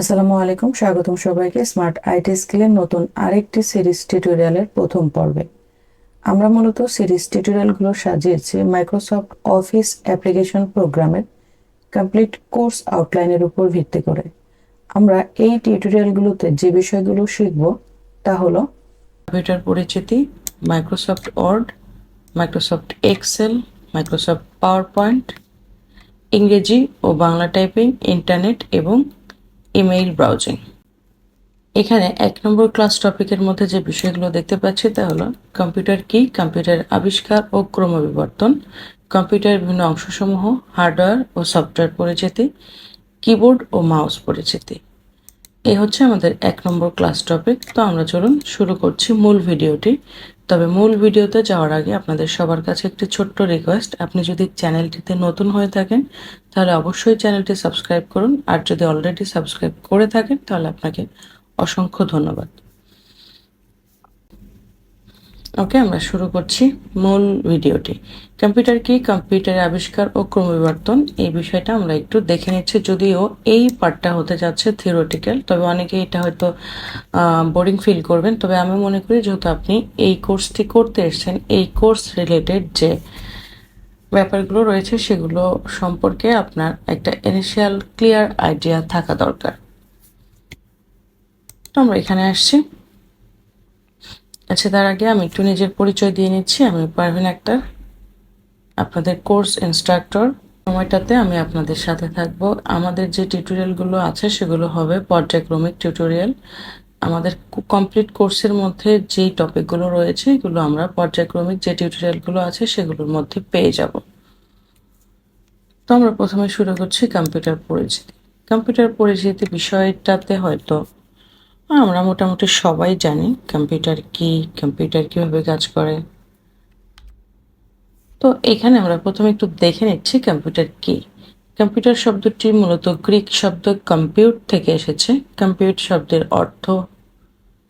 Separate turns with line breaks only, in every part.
আসসালামু আলাইকুম, স্বাগতম সবাইকে স্মার্ট আইটি স্কিলের নতুন আরেকটি সিরিজ টিউটোরিয়ালের প্রথম পর্বে। আমরা মূলত সিরিজ টিউটোরিয়ালগুলো সাজিয়েছি মাইক্রোসফট অফিস অ্যাপ্লিকেশন প্রোগ্রামের কমপ্লিট কোর্স আউটলাইনের উপর ভিত্তি করে। আমরা এই টিউটোরিয়ালগুলোতে যে বিষয়গুলো শিখব তা হলো কম্পিউটার পরিচিতি Microsoft Word Microsoft Excel Microsoft PowerPoint ইংরেজি ও বাংলা টাইপিং ইন্টারনেট এবং ইমেইল ব্রাউজিং। এখানে এক নম্বর ক্লাস টপিকের মধ্যে যে বিষয়গুলো দেখতে পাচ্ছি তা হলো কম্পিউটার কি কম্পিউটার আবিষ্কার ও ক্রমবিবর্তন কম্পিউটারের বিভিন্ন অংশসমূহ হার্ডওয়্যার ও সফটওয়্যার পরিচিতি কিবোর্ড ও মাউস পরিচিতি। এই হচ্ছে আমাদের এক নম্বর ক্লাস টপিক তো আমরা চলুন শুরু করছি মূল ভিডিওটি। তবে মূল ভিডিওতে যাওয়ার আগে আপনাদের সবার কাছে একটি ছোট্ট রিকোয়েস্ট আপনি যদি চ্যানেলটিতে নতুন হয়ে থাকেন, তাহলে অবশ্যই চ্যানেলটি সাবস্ক্রাইব করুন। আর যদি অলরেডি সাবস্ক্রাইব করে থাকেন, তাহলে আপনাকে অসংখ্য ধন্যবাদ। ওকে, আমরা শুরু করছি মূল ভিডিওটি। কম্পিউটার কি কম্পিউটারের আবিষ্কার ও ক্রমবিবর্তন, এই বিষয়টা আমরা একটু দেখে নিচ্ছি। যদিও এই পার্টটা হতে যাচ্ছে থিওরিটিক্যাল, তবে অনেকে এটা হয়তো বোরিং ফিল করবেন। তবে আমি মনে করি যেহেতু আপনি এই কোর্সটি করতে এসেছেন, এই কোর্স রিলেটেড যে ব্যাপারগুলো রয়েছে, সেগুলো সম্পর্কে আপনার একটা ইনিশিয়াল ক্লিয়ার আইডিয়া থাকা দরকার। তো আমরা এখানে আসছি। আচ্ছা তার আগে আমি একটু নিজের পরিচয় দিয়ে নিচ্ছি। আমি পারভিন একটা আপনাদের কোর্স ইনস্ট্রাক্টর। সময়টাতে আমি আপনাদের সাথে থাকব। আমাদের যে টিউটোরিয়ালগুলো আছে, সেগুলো হবে পর্যায়ক্রমিক টিউটোরিয়াল। আমাদের কমপ্লিট কোর্সের মধ্যে যেই টপিকগুলো রয়েছে, এগুলো আমরা পর্যায়ক্রমিক যে টিউটোরিয়ালগুলো আছে, সেগুলোর মধ্যে পেয়ে যাব। তো আমরা প্রথমে শুরু করছি কম্পিউটার পরিচিতি। কম্পিউটার পরিচিতি বিষয়টাতে হয়তো আমরা মোটামুটি সবাই জানি কম্পিউটার কি, কম্পিউটার কীভাবে কাজ করে। তো এখানে আমরা প্রথমে একটু দেখে নিচ্ছি কম্পিউটার কি। কম্পিউটার শব্দটি মূলত গ্রিক শব্দ কম্পিউট থেকে এসেছে। কম্পিউট শব্দের অর্থ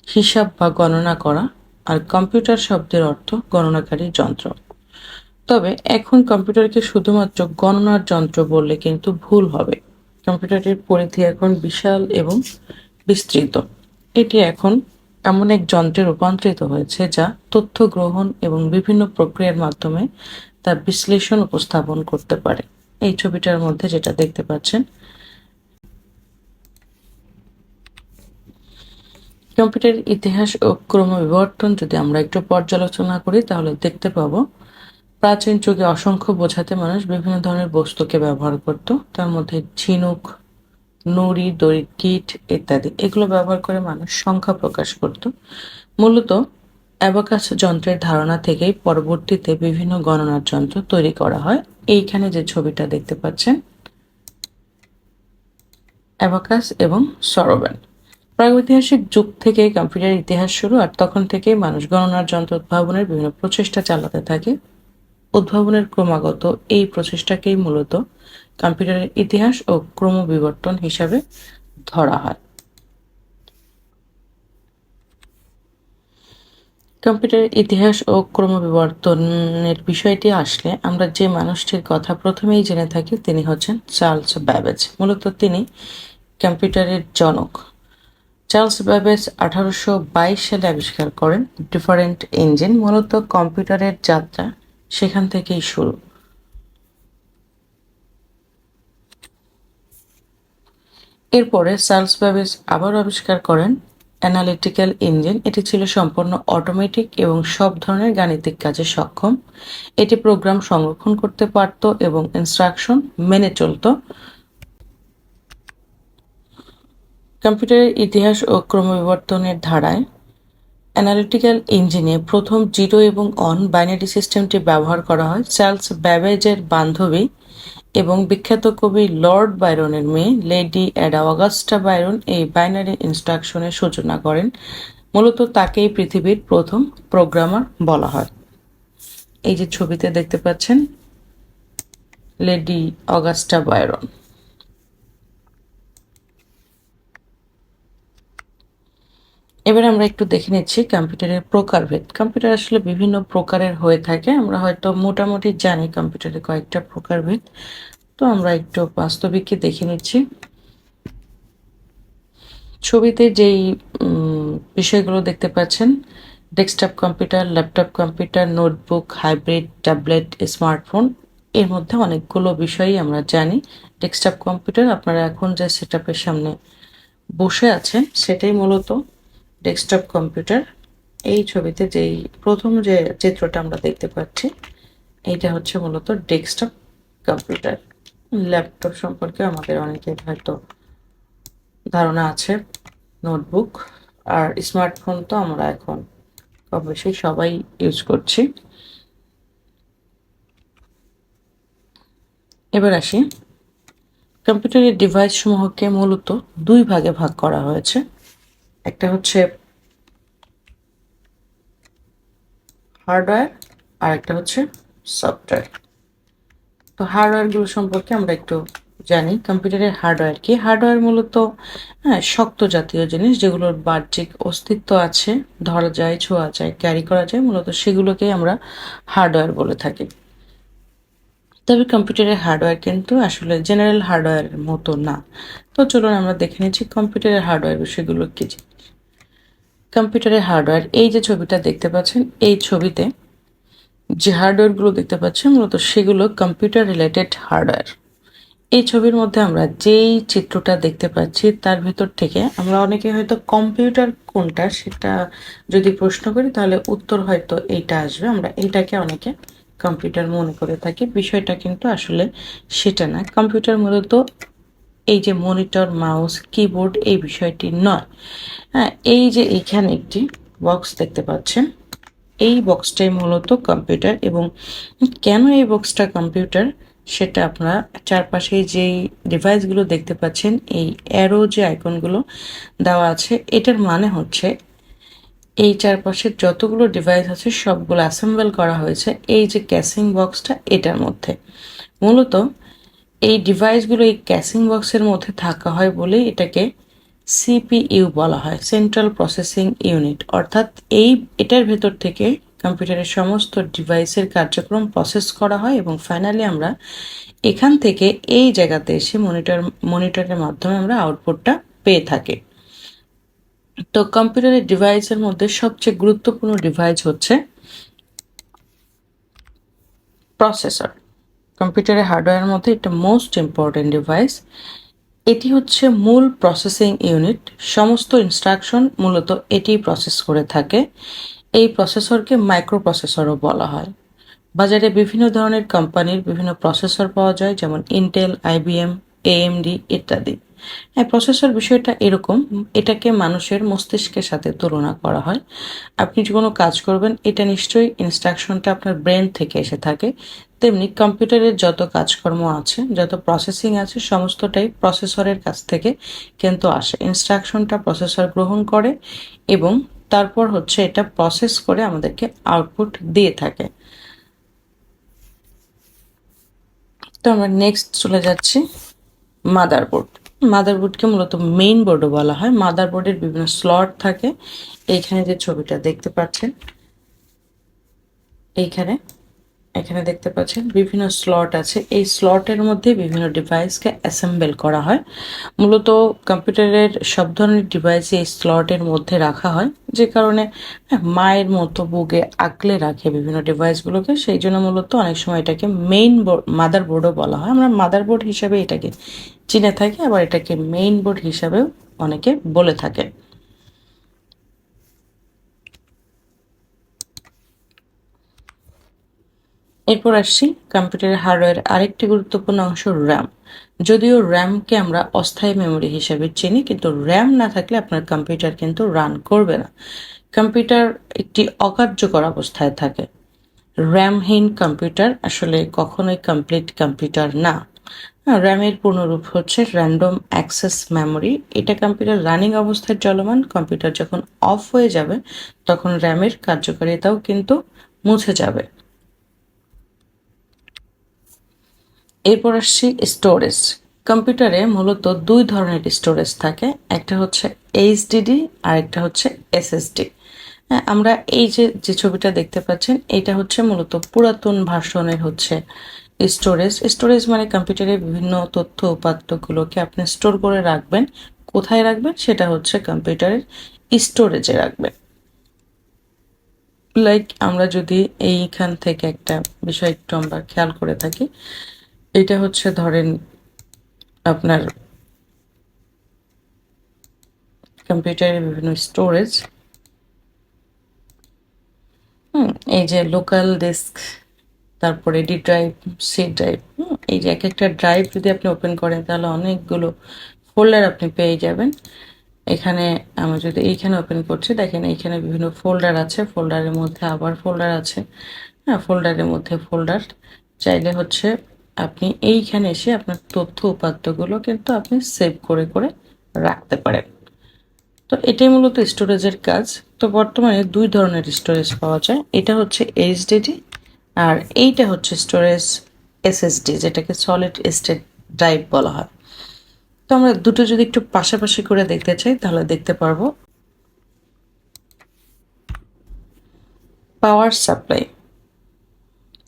হিসাব বা গণনা করা আর কম্পিউটার শব্দের অর্থ গণনাকারী যন্ত্র। তবে এখন কম্পিউটারকে শুধুমাত্র গণনার যন্ত্র বললে কিন্তু ভুল হবে। কম্পিউটারের পরিধি এখন বিশাল এবং বিস্তৃত। এটি এখন এমন এক যন্ত্রে রূপান্তরিত হয়েছে যা তথ্য গ্রহণ এবং বিভিন্ন প্রক্রিয়ার মাধ্যমে তার বিশ্লেষণ উপস্থাপন করতে পারে। এই ছবিটার মধ্যে যেটা দেখতে পাচ্ছেন কম্পিউটার ইতিহাস ও ক্রমবিবর্তন যদি আমরা একটু পর্যালোচনা করি, তাহলে দেখতে পাবো প্রাচীন যুগে অসংখ্য বোঝাতে মানুষ বিভিন্ন ধরনের বস্তুকে ব্যবহার করত। তার মধ্যে ঝিনুক নুড়ি, দড়ি, কিট ইত্যাদি। এগুলো ব্যবহার করে মানুষ সংখ্যা প্রকাশ করত। মূলত অ্যাবাকাস যন্ত্রের ধারণা থেকেই পরবর্তীতে বিভিন্ন গণনার যন্ত্র তৈরি করা হয়। এইখানে যে ছবিটা দেখতে পাচ্ছেন, অ্যাবাকাস এবং সরোবেন প্রাগৈতিহাসিক যুগ থেকে কম্পিউটার ইতিহাস শুরু, আর তখন থেকেই মানুষ গণনার যন্ত্র উদ্ভাবনের বিভিন্ন প্রচেষ্টা চালাতে থাকে। উদ্ভাবনের ক্রমাগত এই প্রচেষ্টাকেই মূলত কম্পিউটারের ইতিহাস ও ক্রমবিবর্তন হিসাবে ধরা হয়। কম্পিউটারের ইতিহাস ও ক্রমবিবর্তনের বিষয়টি আসলে আমরা যে মানুষটির কথা প্রথমেই জেনে থাকি তিনি হচ্ছেন চার্লস ব্যাবেজ। মূলত তিনি কম্পিউটারের জনক। চার্লস ব্যাবেজ আঠারোশো বাইশ সালে আবিষ্কার করেন ডিফারেন্ট ইঞ্জিন। মূলত কম্পিউটারের যাত্রা সেখান থেকেই শুরু। এরপরে চার্লস ব্যাবেজ আবার আবিষ্কার করেন অ্যানালিটিক্যাল ইঞ্জিন। এটি ছিল সম্পূর্ণ অটোমেটিক এবং সব ধরনের গাণিতিক কাজে সক্ষম। এটি প্রোগ্রাম সংরক্ষণ করতে পারত এবং ইনস্ট্রাকশন মেনে চলত। কম্পিউটারের ইতিহাস ও ক্রমবিবর্তনের ধারায় অ্যানালিটিক্যাল ইঞ্জিনে প্রথম জিরো এবং অন বাইনারি সিস্টেমটি ব্যবহার করা হয়। চার্লস ব্যাবেজের বান্ধবী এবং বিখ্যাত কবি লর্ড বাইরনের মেয়ে, লেডি অ্যাডা অগাস্টা বাইরন এই বাইনারি ইনস্ট্রাকশনের সূচনা করেন। মূলত তাকেই পৃথিবীর প্রথম প্রোগ্রামার বলা হয়। এই যে ছবিতে দেখতে পাচ্ছেন, লেডি অগাস্টা বাইরন। এবার আমরা একটু দেখে নিচ্ছি কম্পিউটারের প্রকারভেদ। কম্পিউটার আসলে বিভিন্ন প্রকারের হয়ে থাকে। আমরা হয়তো মোটামুটি জানি কম্পিউটারের কয়েকটা প্রকারভেদ। তো আমরা একটু বাস্তবিককে দেখে নিচ্ছি। ছবিতে যেই বিষয়গুলো দেখতে পাচ্ছেন, desktop computer, laptop computer, notebook, hybrid, tablet, smartphone, এর মধ্যে অনেকগুলো বিষয়ই আমরা জানি। ডেস্কটপ কম্পিউটার আপনারা এখন যে সেট সামনে বসে আছেন, সেটাই মূলত। ডেস্কটপ কম্পিউটার এই ছবিতে যেই প্রথম যে চিত্রটা আমরা দেখতে পাচ্ছি, এইটা হচ্ছে মূলত ডেস্কটপ কম্পিউটার ল্যাপটপ সম্পর্কে আমাদের অনেকের হয়তো ধারণা আছে নোটবুক আর স্মার্টফোন তো আমরা এখন বেশি সবাই ইউজ করছি। এবার আসি। কম্পিউটারের ডিভাইস সমূহকে মূলত দুই ভাগে ভাগ করা হয়েছে। একটা হচ্ছে হার্ডওয়্যার আর একটা হচ্ছে সফটওয়্যার তো হার্ডওয়্যারগুলো সম্পর্কে আমরা একটু জানি। কম্পিউটারের হার্ডওয়্যার কি? হার্ডওয়্যার মূলত হ্যাঁ শক্ত জাতীয় জিনিস যেগুলোর বাহ্যিক অস্তিত্ব আছে, ধরা যায়, ছোঁয়া যায় ক্যারি করা যায়, মূলত সেগুলোকেই আমরা হার্ডওয়্যার বলে থাকি। তবে কম্পিউটারের হার্ডওয়্যার কিন্তু আসলে জেনারেল হার্ডওয়্যারের মতো না। তো চলুন আমরা দেখে নিচ্ছি কম্পিউটারের হার্ডওয়্যার বিষয়গুলো কি। কম্পিউটারের হার্ডওয়্যার, এই যে ছবিটা দেখতে পাচ্ছেন, এই ছবিতে যে হার্ডওয়্যারগুলো দেখতে পাচ্ছেন, মূলত সেগুলো কম্পিউটার রিলেটেড হার্ডওয়্যার। এই ছবির মধ্যে আমরা যেই চিত্রটা দেখতে পাচ্ছি, তার ভেতর থেকে আমরা অনেকে হয়তো কম্পিউটার কোনটা সেটা যদি প্রশ্ন করি, তাহলে উত্তর হয়তো এইটা আসবে। আমরা এইটাকে অনেকে কম্পিউটার মনে করে থাকি। বিষয়টা কিন্তু আসলে সেটা না। কম্পিউটার মূলত এই যে মনিটর মাউস কিবোর্ড এই বিষয়টি নয়। হ্যাঁ এই যে এখানে একটি বক্স দেখতে পাচ্ছেন, এই বক্সটাই মূলত কম্পিউটার এবং কেন এই বক্সটা কম্পিউটার সেটা আপনারা চারপাশে যেই ডিভাইসগুলো দেখতে পাচ্ছেন, এই অ্যারো যে আইকনগুলো দেওয়া আছে, এটার মানে হচ্ছে এই চারপাশের যতগুলো ডিভাইস আছে সবগুলো অ্যাসেম্বল করা হয়েছে এই যে ক্যাসিং বক্সটা এটার মধ্যে। মূলত এই ডিভাইসগুলো এই ক্যাসিং বক্সের মধ্যে থাকা হয় বলেই এটাকে সিপিইউ বলা হয় সেন্ট্রাল প্রসেসিং ইউনিট অর্থাৎ এই, এটার ভেতর থেকে কম্পিউটারের সমস্ত ডিভাইসের কার্যক্রম প্রসেস করা হয় এবং ফাইনালি আমরা এখান থেকে এই জায়গাতে এসে মনিটর মনিটরের মাধ্যমে আমরা আউটপুটটা পেয়ে থাকি। তো কম্পিউটারের ডিভাইসের মধ্যে সবচেয়ে গুরুত্বপূর্ণ ডিভাইস হচ্ছে প্রসেসর কম্পিউটারের হার্ডওয়্যারের মধ্যে এটা মোস্ট ইম্পর্টেন্ট ডিভাইস এটি হচ্ছে মূল প্রসেসিং ইউনিট সমস্ত ইনস্ট্রাকশন মূলত এটি প্রসেস করে থাকে। এই প্রসেসরকে মাইক্রো প্রসেসরও বলা হয়। বাজারে বিভিন্ন ধরনের কোম্পানির বিভিন্ন প্রসেসর পাওয়া যায়, যেমন ইন্টেল আইবিএম এএমডি ইত্যাদি। হ্যাঁ প্রসেসর বিষয়টা এরকম, এটাকে মানুষের মস্তিষ্কের সাথে তুলনা করা হয়। আপনি যে কোনো কাজ করবেন, এটা নিশ্চয়ই ইনস্ট্রাকশনটা আপনার ব্রেন থেকে এসে থাকে। তেমনি কম্পিউটারের যত কাজকর্ম আছে, যত প্রসেসিং আছে, সমস্তটাই প্রসেসরের কাছ থেকে কিন্তু আসে। ইনস্ট্রাকশনটা প্রসেসর গ্রহণ করে এবং তারপর হচ্ছে এটা প্রসেস করে আমাদেরকে আউটপুট দিয়ে থাকে। তো আমরা নেক্সট চলে যাচ্ছি মাদারবোর্ড মাদারবোর্ডকে মূলত মেইন বোর্ডও বলা হয়। মাদারবোর্ডের বিভিন্ন স্লট থাকে। এইখানে যে ছবিটা দেখতে পাচ্ছেন, এইখানে এখানে দেখতে পাচ্ছেন বিভিন্ন স্লট আছে। এই স্লটের মধ্যে বিভিন্ন ডিভাইসকে অ্যাসেম্বল করা হয়। মূলত কম্পিউটারের সব ধরনের ডিভাইস এই স্লটের মধ্যে রাখা হয়। যে কারণে হ্যাঁ, মায়ের মতো বুকে আঁকলে রাখে বিভিন্ন ডিভাইসগুলোকে সেই জন্য মূলত অনেক সময় এটাকে মেইন বোর্ড মাদার বোর্ডও বলা হয়। আমরা মাদার বোর্ড হিসাবে এটাকে চিনে থাকি আবার এটাকে মেইন বোর্ড হিসাবেও অনেকে বলে থাকে। এরপর আসছি কম্পিউটারের হার্ডওয়্যার আরেকটি গুরুত্বপূর্ণ অংশ র্যাম যদিও র্যামকে আমরা অস্থায়ী মেমোরি হিসেবে চিনি, কিন্তু র্যাম না থাকলে আপনার কম্পিউটার কিন্তু রান করবে না। কম্পিউটার একটি অকার্যকর অবস্থায় থাকে। র্যামহীন কম্পিউটার আসলে কখনোই কমপ্লিট কম্পিউটার না। র্যামের পূর্ণরূপ হচ্ছে র্যান্ডম অ্যাক্সেস মেমোরি এটা কম্পিউটার রানিং অবস্থায় চলমান। কম্পিউটার যখন অফ হয়ে যাবে, তখন র্যামের কার্যকারিতাও কিন্তু মুছে যাবে। এরপর আসছি স্টোরেজ কম্পিউটারে মূলত দুই ধরনের স্টোরেজ থাকে, একটা হচ্ছে এইচডিডি আর একটা হচ্ছে এসএসডি হ্যাঁ আমরা এই যে যে ছবিটা দেখতে পাচ্ছেন, এটা হচ্ছে মূলত পুরাতন ভার্সনের হচ্ছে স্টোরেজ স্টোরেজ মানে কম্পিউটারে বিভিন্ন তথ্য উপাত্তগুলোকে আপনি স্টোর করে রাখবেন। কোথায় রাখবেন? সেটা হচ্ছে কম্পিউটারের স্টোরেজে রাখবেন। লাইক আমরা যদি এইখান থেকে একটা বিষয় একটু আমরা খেয়াল করে থাকি এটা হচ্ছে ধরেন আপনার কম্পিউটারের বিভিন্ন স্টোরেজ হুম, এই যে লোকাল ডেস্ক তারপরে ডি ড্রাইভ সি ড্রাইভ এই যে এক একটা ড্রাইভ যদি আপনি ওপেন করেন, তাহলে অনেকগুলো ফোল্ডার আপনি পেয়ে যাবেন। এখানে আমি যদি এইখানে ওপেন করছি, দেখেন এইখানে বিভিন্ন ফোল্ডার আছে ফোল্ডারের মধ্যে আবার ফোল্ডার আছে। হ্যাঁ ফোল্ডারের মধ্যে ফোল্ডার চাইলে হচ্ছে আপনি এইখানে এসে আপনার তথ্য উপাত্তগুলো কিন্তু আপনি সেভ করে করে রাখতে পারেন। তো এটাই মূলত স্টোরেজের কাজ। তো বর্তমানে দুই ধরনের স্টোরেজ পাওয়া যায়। এটা হচ্ছে এইচডিডি আর এইটা হচ্ছে স্টোরেজ এসএসডি যেটাকে সলিড স্টেট ড্রাইভ বলা হয়। তো আমরা দুটো যদি একটু পাশাপাশি করে দেখতে চাই, তাহলে দেখতে পারব। পাওয়ার সাপ্লাই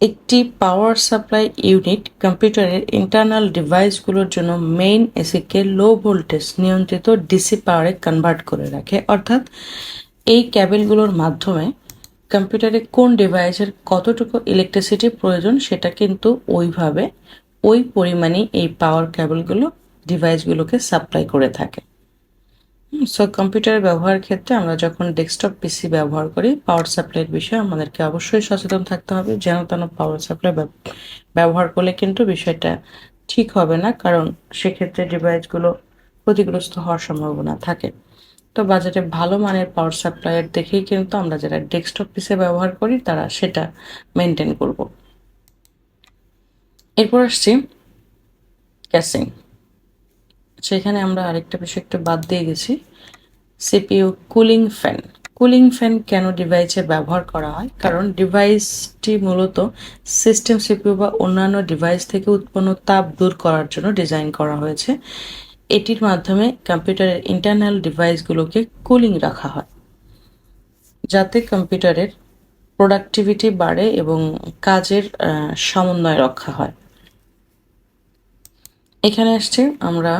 একটি পাওয়ার সাপ্লাই ইউনিট কম্পিউটারের ইন্টারনাল ডিভাইসগুলোর জন্য মেইন এসিকে লো ভোল্টেজ নিয়ন্ত্রিত ডিসি পাওয়ারে কনভার্ট করে রাখে। অর্থাৎ এই ক্যাবেলগুলোর মাধ্যমে কম্পিউটারে কোন ডিভাইসের কতটুকু ইলেকট্রিসিটি প্রয়োজন সেটা কিন্তু ওইভাবে ওই পরিমাণে এই পাওয়ার ক্যাবেলগুলো ডিভাইসগুলোকে সাপ্লাই করে থাকে। সো কম্পিউটারের ব্যবহার ক্ষেত্রে আমরা যখন ডেস্কটপ পিসি ব্যবহার করি পাওয়ার সাপ্লাইয়ের বিষয়ে আমাদেরকে অবশ্যই সচেতন থাকতে হবে, যেন তেন পাওয়ার সাপ্লাই ব্যবহার করলে কিন্তু বিষয়টা ঠিক হবে না, কারণ সেক্ষেত্রে ডিভাইসগুলো ক্ষতিগ্রস্ত হওয়ার সম্ভাবনা থাকে। তো বাজারে ভালো মানের পাওয়ার সাপ্লাইয়ের দেখেই কিন্তু আমরা যারা ডেস্কটপ পিসে ব্যবহার করি, তারা সেটা মেনটেন করব। এরপর আসছি ক্যাসিং সেখানে আমরা আরেকটা বিষয় একটু বাদ দিয়ে গেছি। CPU cooling fan. Cooling fan কেন ডিভাইসে ব্যবহার করা হয়? কারণ ডিভাইসটি মূলত সিস্টেম সিপিইউ বা অন্যান্য ডিভাইস থেকে উৎপন্ন তাপ দূর করার জন্য ডিজাইন করা হয়েছে। এটির মাধ্যমে কম্পিউটারের ইন্টারনাল ডিভাইসগুলোকে কুলিং রাখা হয়। যাতে কম্পিউটারের প্রোডাক্টিভিটি বাড়ে এবং কাজের সমন্বয় রক্ষা হয়। এখানে আসছে আমরা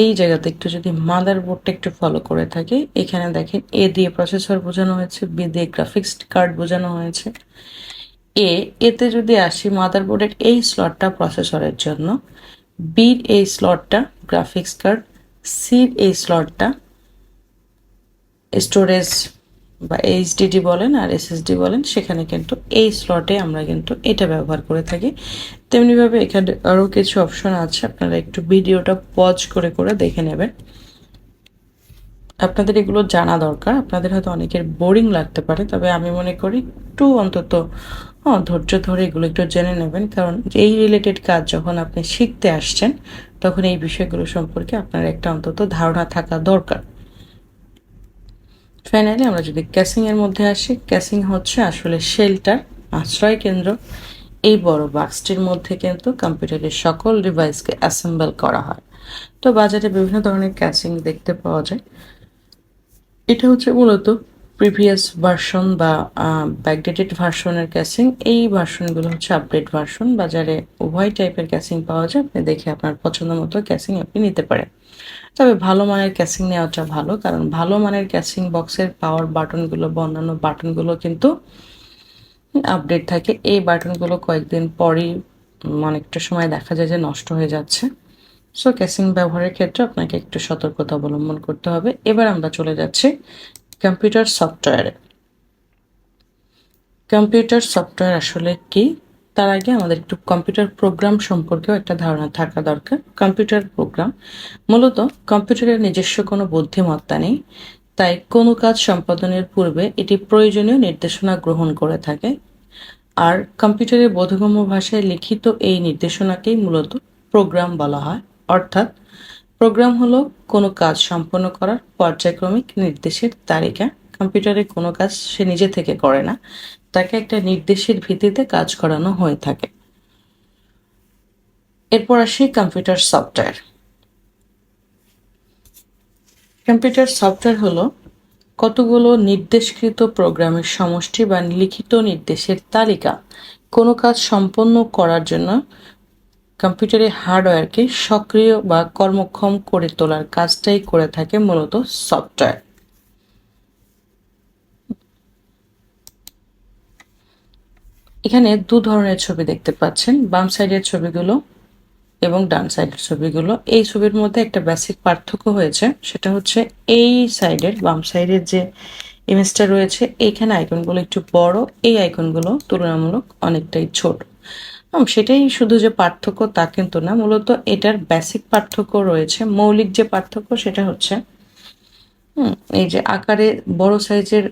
এই জায়গাতে একটু যদি মাদার বোর্ডটা একটু ফলো করে থাকি, এখানে দেখেন এ দিয়ে প্রসেসর বোঝানো হয়েছে বি দিয়ে গ্রাফিক্স কার্ড বোঝানো হয়েছে। এ এতে যদি আসি মাদার বোর্ডের এই স্লটটা প্রসেসরের জন্য বির এই স্লটটা গ্রাফিক্স কার্ড সির এই স্লটটা স্টোরেজ বা এইচডিডি বলেন আর এসএসডি বলেন, সেখানে কিন্তু এই স্লটে আমরা কিন্তু এটা ব্যবহার করে থাকি। তেমনিভাবে এখানে আরও কিছু অপশন আছে, আপনারা একটু ভিডিওটা পজ করে করে দেখে নেবেন। আপনাদের এগুলো জানা দরকার, আপনাদের হয়তো অনেকের বোরিং লাগতে পারে, তবে আমি মনে করি একটু অন্তত হ্যাঁ ধৈর্য ধরে এগুলো একটু জেনে নেবেন। কারণ এই রিলেটেড কাজ যখন আপনি শিখতে আসছেন, তখন এই বিষয়গুলো সম্পর্কে আপনার একটা অন্তত ধারণা থাকা দরকার। ফাইনালি আমরা যদি ক্যাসিং এর মধ্যে আসি ক্যাসিং হচ্ছে আসলে শেল্টার আশ্রয় কেন্দ্র। এই বড় বাক্সটির মধ্যে কিন্তু কম্পিউটারের সকল ডিভাইসকে অ্যাসেম্বল করা হয়। তো বাজারে বিভিন্ন ধরনের ক্যাসিং দেখতে পাওয়া যায়। এটা হচ্ছে মূলত প্রিভিয়াস ভার্সন বা ব্যাকডেটেড ভার্সনের ক্যাসিং এই ভার্সনগুলো হচ্ছে আপডেট ভার্সন বাজারে উভয় টাইপের ক্যাসিং পাওয়া যায়। আপনি দেখে আপনার পছন্দ মতো ক্যাসিং আপনি নিতে পারেন। তবে ভালো মানের ক্যাসিং নেওয়াটা ভালো, কারণ ভালো মানের ক্যাসিং বক্সের পাওয়ার বাটনগুলো বা অন্যান্য বাটনগুলো কিন্তু আপডেট থাকে। এই বাটনগুলো কয়েকদিন পরই অনেকটা সময় দেখা যায় যে নষ্ট হয়ে যাচ্ছে। সো ক্যাসিং ব্যবহারের ক্ষেত্রে আপনাকে একটু সতর্কতা অবলম্বন করতে হবে। এবার আমরা চলে যাচ্ছি কম্পিউটার সফটওয়্যারে। কম্পিউটার সফটওয়্যার আসলে কি? তার আগে আমাদের একটু কম্পিউটার প্রোগ্রাম সম্পর্কেও একটা ধারণা থাকা দরকার। Computer program. মূলত কম্পিউটারের নিজস্ব কোনো বুদ্ধিমত্তা নেই। তাই কোনো কাজ সম্পাদনের পূর্বে এটি প্রয়োজনীয় নির্দেশনা গ্রহণ করে থাকে। আর কম্পিউটারের বোধগম্য ভাষায় লিখিত এই নির্দেশনাকেই মূলত প্রোগ্রাম বলা হয়। অর্থাৎ প্রোগ্রাম হলো কোনো কাজ সম্পন্ন করার পর্যায়ক্রমিক নির্দেশের তালিকা। কম্পিউটারে কোনো কাজ সে নিজে থেকে করে না, তাকে একটা নির্দেশের ভিত্তিতে কাজ করানো হয়ে থাকে। এরপর আসি কম্পিউটার সফটওয়্যার। কম্পিউটার সফটওয়্যার হলো কতগুলো নির্দেশকৃত প্রোগ্রামের সমষ্টি বা লিখিত নির্দেশের তালিকা। কোনো কাজ সম্পন্ন করার জন্য কম্পিউটারের হার্ডওয়্যারকে সক্রিয় বা কর্মক্ষম করে তোলার কাজটাই করে থাকে মূলত সফটওয়্যার। এখানে দু ধরনের ছবি দেখতে পাচ্ছেন, বাম সাইডের ছবিগুলো এবং ডান সাইডের ছবিগুলো। এই ছবির মধ্যে একটা বেসিক পার্থক্য হয়েছে, সেটা হচ্ছে এই সাইডের, বাম সাইডের যে ইমেজটা রয়েছে এইখানে আইকনগুলো একটু বড়, এই আইকনগুলো তুলনামূলক অনেকটাই ছোট। সেটাই শুধু যে পার্থক্য তা কিন্তু না, মূলত এটার বেসিক পার্থক্য রয়েছে, মৌলিক যে পার্থক্য সেটা হচ্ছে এই যে আকারে বড় সাইজের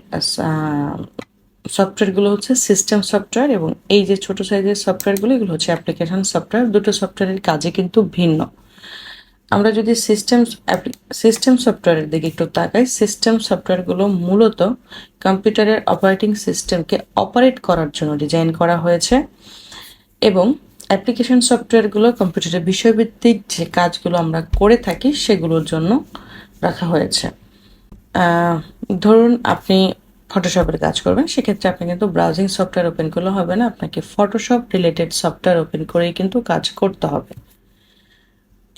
সফটওয়্যারগুলো হচ্ছে সিস্টেম সফটওয়্যার এবং এই যে ছোট সাইজের সফটওয়্যারগুলো এগুলো হচ্ছে অ্যাপ্লিকেশন সফটওয়্যার দুটো সফটওয়্যারের কাজে কিন্তু ভিন্ন। আমরা যদি সিস্টেম সিস্টেম সফটওয়্যারের দিকে একটু তাকাই সিস্টেম সফটওয়্যারগুলো মূলত কম্পিউটারের অপারেটিং সিস্টেমকে অপারেট করার জন্য ডিজাইন করা হয়েছে। এবং অ্যাপ্লিকেশন সফটওয়্যারগুলো কম্পিউটারের বিষয়ভিত্তিক যে কাজগুলো আমরা করে থাকি সেগুলোর জন্য রাখা হয়েছে। ধরুন আপনি ফটোশপের কাজ করবেন, সেক্ষেত্রে আপনি কিন্তু ব্রাউজিং সফটওয়্যার ওপেন করলে হবে না, আপনাকে ফটোশপ রিলেটেড সফটওয়্যার ওপেন করেই কিন্তু কাজ করতে হবে।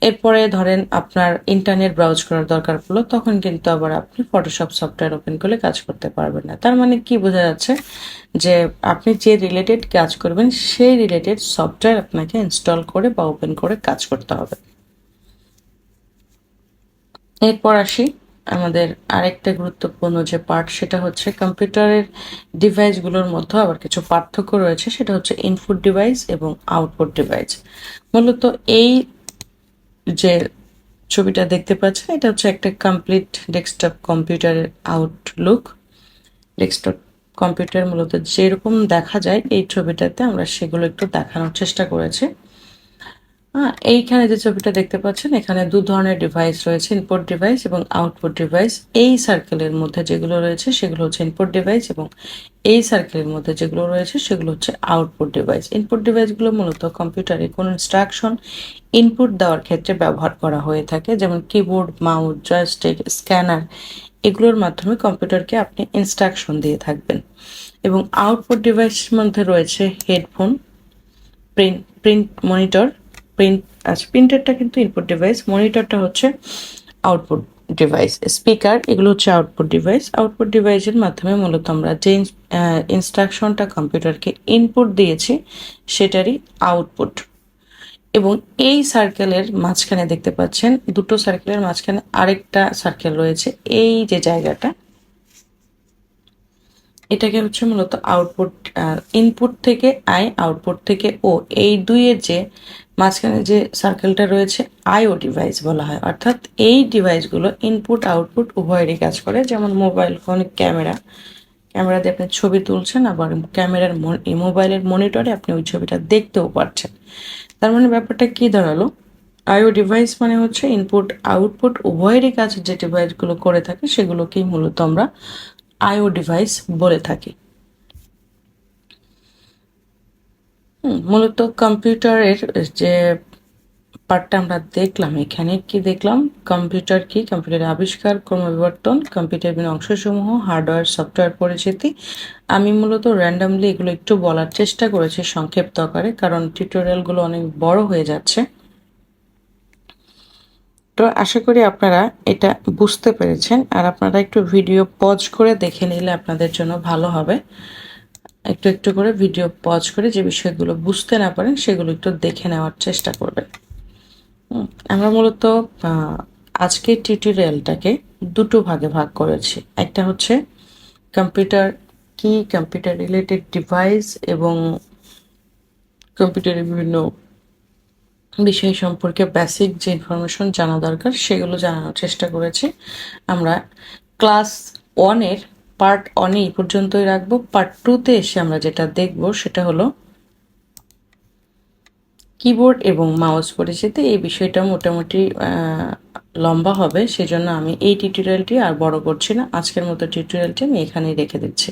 এরপরে ধরেন আপনার ইন্টারনেট ব্রাউজ করার দরকার পড়ল, তখন কিন্তু আবার আপনি ফটোশপ সফটওয়্যার ওপেন করলে কাজ করতে পারবেন না। তার মানে কি বোঝা যাচ্ছে যে আপনি যে রিলেটেড কাজ করবেন, সেই রিলেটেড সফটওয়্যার আপনাকে ইনস্টল করে বা ওপেন করে কাজ করতে হবে। এরপর আসি আমাদের আরেকটা গুরুত্বপূর্ণ যে পার্ট সেটা হচ্ছে কম্পিউটারের ডিভাইসগুলোর মধ্যে আবার কিছু পার্থক্য রয়েছে, সেটা হচ্ছে ইনপুট ডিভাইস এবং আউটপুট ডিভাইস মূলত এই যে ছবিটা দেখতে পাচ্ছেন, এটা হচ্ছে একটা কমপ্লিট ডেস্কটপ কম্পিউটারের আউটলুক ডেস্কটপ কম্পিউটার মূলত যেরকম দেখা যায়, এই ছবিটাতে আমরা সেগুলো একটু দেখানোর চেষ্টা করেছি। হ্যাঁ এইখানে যে ছবিটা দেখতে পাচ্ছেন, এখানে দু ধরনের ডিভাইস রয়েছে ইনপুট ডিভাইস এবং আউটপুট ডিভাইস এই সার্কেলের মধ্যে যেগুলো রয়েছে, সেগুলো হচ্ছে ইনপুট ডিভাইস এবং এই সার্কেলের মধ্যে যেগুলো রয়েছে, সেগুলো হচ্ছে আউটপুট ডিভাইস ইনপুট ডিভাইসগুলো মূলত কম্পিউটারে কোনো ইনস্ট্রাকশন ইনপুট দেওয়ার ক্ষেত্রে ব্যবহার করা হয়ে থাকে। যেমন কিবোর্ড মাউস জয়স্টিক স্ক্যানার এগুলোর মাধ্যমে কম্পিউটারকে আপনি ইনস্ট্রাকশন দিয়ে থাকবেন। এবং আউটপুট ডিভাইসের মধ্যে রয়েছে headphone print print monitor print আচ্ছা প্রিন্টারটা কিন্তু ইনপুট ডিভাইস মনিটরটা হচ্ছে আউটপুট ডিভাইস স্পিকার এগুলো হচ্ছে আউটপুট ডিভাইস আউটপুট ডিভাইসের মাধ্যমে মূলত আমরা যে ইনস্ট্রাকশনটা কম্পিউটারকে ইনপুট দিয়েছি, সেটারই আউটপুট এবং এই সার্কেলের মাঝখানে দেখতে পাচ্ছেন, দুটো সার্কেলের মাঝখানে আরেকটা সার্কেল রয়েছে, এই যে জায়গাটা। এটাকে হচ্ছে মূলত আউটপুট ইনপুট থেকে আই আউটপুট থেকে ও এই দুইয়ের যে মাঝখানে যে সার্কেলটা রয়েছে আইও ডিভাইস বলা হয়। অর্থাৎ এই ডিভাইসগুলো ইনপুট আউটপুট উভয়েরই কাজ করে। যেমন মোবাইল ফোন ক্যামেরা ক্যামেরা দিয়ে আপনি ছবি তুলছেন, আবার ক্যামেরার মোবাইলের মনিটরে আপনি ওই ছবিটা দেখতেও পারছেন। তার মানে ব্যাপারটা কি দাঁড়াল? আইও ডিভাইস মানে হচ্ছে ইনপুট আউটপুট উভয়েরই কাজ যে ডিভাইসগুলো করে থাকে, সেগুলোকেই মূলত আমরা আইও ডিভাইস বলে থাকি হুম, মূলত কম্পিউটারের যে পার্টটা আমরা দেখলাম, এখানে কি দেখলাম? কম্পিউটার কি? কম্পিউটারের আবিষ্কার, ক্রমবিবর্তন, কম্পিউটার বিভিন্ন অংশসমূহ, হার্ডওয়্যার, সফটওয়্যার পরিচিতি। আমি মূলত র্যান্ডামলি এগুলো একটু বলার চেষ্টা করেছি সংক্ষিপ্ত আকারে, কারণ টিউটোরিয়ালগুলো অনেক বড় হয়ে যাচ্ছে। তো আশা করি আপনারা এটা বুঝতে পেরেছেন, আর আপনারা একটু ভিডিও পজ করে দেখে নিলে আপনাদের জন্য ভালো হবে। একটু একটু করে ভিডিও পজ করে যে বিষয়গুলো বুঝতে না পারেন সেগুলো একটু দেখে নেওয়ার চেষ্টা করবেন। হুম, আমরা মূলত আজকের টিউটোরিয়ালটাকে দুটো ভাগে ভাগ করেছি। একটা হচ্ছে কম্পিউটার কি কম্পিউটার রিলেটেড ডিভাইস এবং কম্পিউটারের বিভিন্ন বিষয় সম্পর্কে বেসিক যে ইনফরমেশন জানা দরকার সেগুলো জানানোর চেষ্টা করেছি। আমরা ক্লাস ওয়ানের পার্ট ওয়ানে এই পর্যন্তই রাখব। পার্ট টুতে এসে আমরা যেটা দেখব সেটা হলো কিবোর্ড এবং মাউস পরিচিতি। এই বিষয়টা মোটামুটি লম্বা হবে, সেজন্য আমি এই টিউটোরিয়ালটি আর বড় করছি না। আজকের মতো টিউটোরিয়ালটি আমি এখানেই রেখে দিচ্ছি।